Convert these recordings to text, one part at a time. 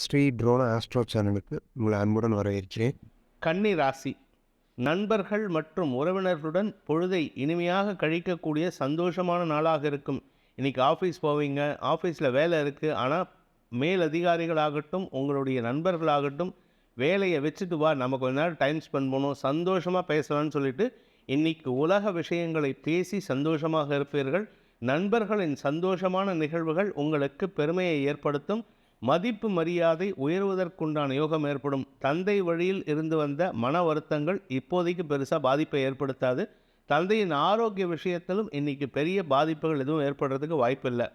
Sri ட்ரோன astro சேனலுக்கு உங்களை அன்புடன் வரவேற்கிறேன். கன்னி ராசி நண்பர்கள் மற்றும் உறவினர்களுடன் பொழுதை இனிமையாக கழிக்கக்கூடிய சந்தோஷமான நாளாக இருக்கும். இன்றைக்கி ஆஃபீஸ் போவீங்க ஆஃபீஸில் வேலை இருக்குது ஆனால் மேல் அதிகாரிகளாகட்டும் உங்களுடைய நண்பர்களாகட்டும் வேலையை வச்சுட்டு வா நம்ம கொஞ்ச நேரம் டைம் ஸ்பெண்ட் பண்ணுவோம் சந்தோஷமாக பேசலாம்னு சொல்லிட்டு இன்னைக்கு உலக விஷயங்களை பேசி சந்தோஷமாக இருப்பீர்கள். நண்பர்களின் சந்தோஷமான நிகழ்வுகள் உங்களுக்கு பெருமையை ஏற்படுத்தும். மதிப்பு மரியாதை உயர்வதற்குண்டான யோகம் ஏற்படும். தந்தை வழியில் இருந்து வந்த மன வருத்தங்கள் இப்போதைக்கு பெருசாக பாதிப்பை ஏற்படுத்தாது. தந்தையின் ஆரோக்கிய விஷயத்திலும் இன்னைக்கு பெரிய பாதிப்புகள் எதுவும் ஏற்படுறதுக்கு வாய்ப்பில்லை.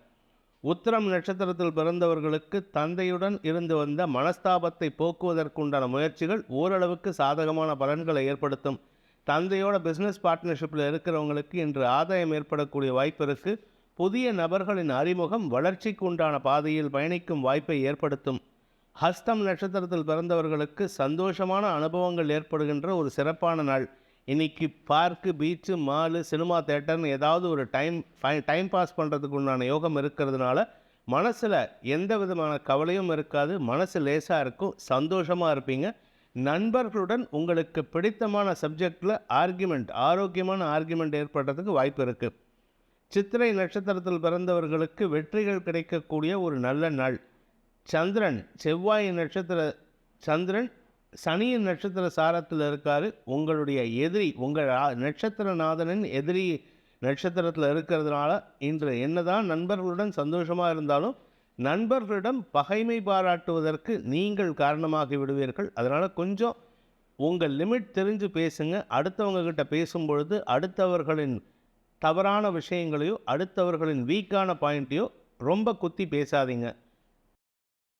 உத்திரம் நட்சத்திரத்தில் பிறந்தவர்களுக்கு தந்தையுடன் இருந்து வந்த மனஸ்தாபத்தை போக்குவதற்குண்டான முயற்சிகள் ஓரளவுக்கு சாதகமான பலன்களை ஏற்படுத்தும். தந்தையோட பிஸ்னஸ் பார்ட்னர்ஷிப்பில் இருக்கிறவங்களுக்கு இன்று ஆதாயம் ஏற்படக்கூடிய வாய்ப்பு இருக்குது புதிய நபர்களின் அறிமுகம் வளர்ச்சிக்கு உண்டான பாதையில் பயணிக்கும் வாய்ப்பை ஏற்படுத்தும். ஹஸ்தம் நட்சத்திரத்தில் பிறந்தவர்களுக்கு சந்தோஷமான அனுபவங்கள் ஏற்படுகின்ற ஒரு சிறப்பான நாள். இன்னைக்கு பார்க்கு பீச்சு மாலு சினிமா தேட்டர்னு ஏதாவது ஒரு டைம் டைம் பாஸ் பண்ணுறதுக்கு உண்டான யோகம் இருக்கிறதுனால மனசில் எந்த விதமான கவலையும் இருக்காது. மனசு லேசாக இருக்கும் சந்தோஷமாக இருப்பீங்க. நண்பர்களுடன் உங்களுக்கு பிடித்தமான சப்ஜெக்டில் ஆர்குமெண்ட் ஆரோக்கியமான ஆர்கியுமெண்ட் ஏற்படுறதுக்கு வாய்ப்பு இருக்குது சித்திரை நட்சத்திரத்தில் பிறந்தவர்களுக்கு வெற்றிகள் கிடைக்கக்கூடிய ஒரு நல்ல நாள். சந்திரன் செவ்வாய் நட்சத்திர சந்திரன் சனியின் நட்சத்திர சாரத்தில் இருக்காரு. உங்களுடைய எதிரி உங்கள் நட்சத்திரநாதனின் எதிரி நட்சத்திரத்தில் இருக்கிறதுனால இன்று என்னதான் நண்பர்களுடன் சந்தோஷமாக இருந்தாலும் நண்பர்களிடம் பகைமை பாராட்டுவதற்கு நீங்கள் காரணமாகி விடுவீர்கள். அதனால் கொஞ்சம் உங்கள் லிமிட் தெரிஞ்சு பேசுங்க. அடுத்தவங்க கிட்ட அடுத்தவர்களின் தவறான விஷயங்களையோ அடுத்தவர்களின் வீக்கான பாயிண்ட்டையோ ரொம்ப குத்தி பேசாதீங்க.